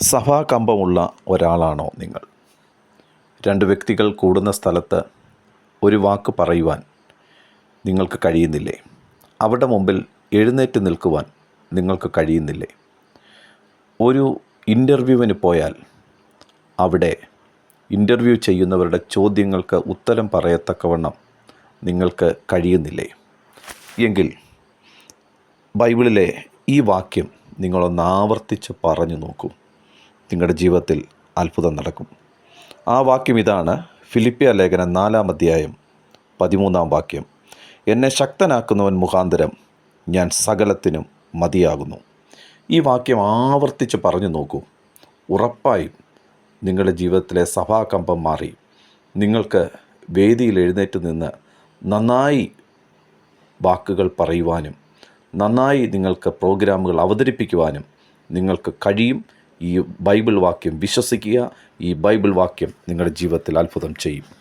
സഭാകമ്പമുള്ള ഒരാളാണോ നിങ്ങൾ? രണ്ട് വ്യക്തികൾ കൂടുന്ന സ്ഥലത്ത് ഒരു വാക്ക് പറയുവാൻ നിങ്ങൾക്ക് കഴിയുന്നില്ലേ? അവരുടെ മുമ്പിൽ എഴുന്നേറ്റ് നിൽക്കുവാൻ നിങ്ങൾക്ക് കഴിയുന്നില്ലേ? ഒരു ഇന്റർവ്യൂവിന് പോയാൽ അവിടെ ഇന്റർവ്യൂ ചെയ്യുന്നവരുടെ ചോദ്യങ്ങൾക്ക് ഉത്തരം പറയത്തക്കവണ്ണം നിങ്ങൾക്ക് കഴിയുന്നില്ലേ? എങ്കിൽ ബൈബിളിലെ ഈ വാക്യം നിങ്ങളൊന്ന് ആവർത്തിച്ച് പറഞ്ഞു നോക്കൂ. നിങ്ങളുടെ ജീവിതത്തിൽ അത്ഭുതം നടക്കും. ആ വാക്യം ഇതാണ് ഫിലിപ്പിയ ലേഖനം നാലാം അധ്യായം പതിമൂന്നാം വാക്യം. എന്നെ ശക്തനാക്കുന്നവൻ മുഖാന്തരം ഞാൻ സകലത്തിനും മതിയാകുന്നു. ഈ വാക്യം ആവർത്തിച്ച് പറഞ്ഞു നോക്കൂ. ഉറപ്പായും നിങ്ങളുടെ ജീവിതത്തിലെ സഭാകമ്പം മാറി. നിങ്ങൾക്ക് വേദിയിൽ എഴുന്നേറ്റ് നിന്ന് നന്നായി വാക്കുകൾ പറയുവാനും നന്നായി നിങ്ങൾക്ക് പ്രോഗ്രാമുകൾ അവതരിപ്പിക്കുവാനും നിങ്ങൾക്ക് കഴിയും. ഈ ബൈബിൾ വാക്യം വിശ്വസിക്കുക. ഈ ബൈബിൾ വാക്യം നിങ്ങളുടെ ജീവിതത്തിൽ അത്ഭുതം ചെയ്യും.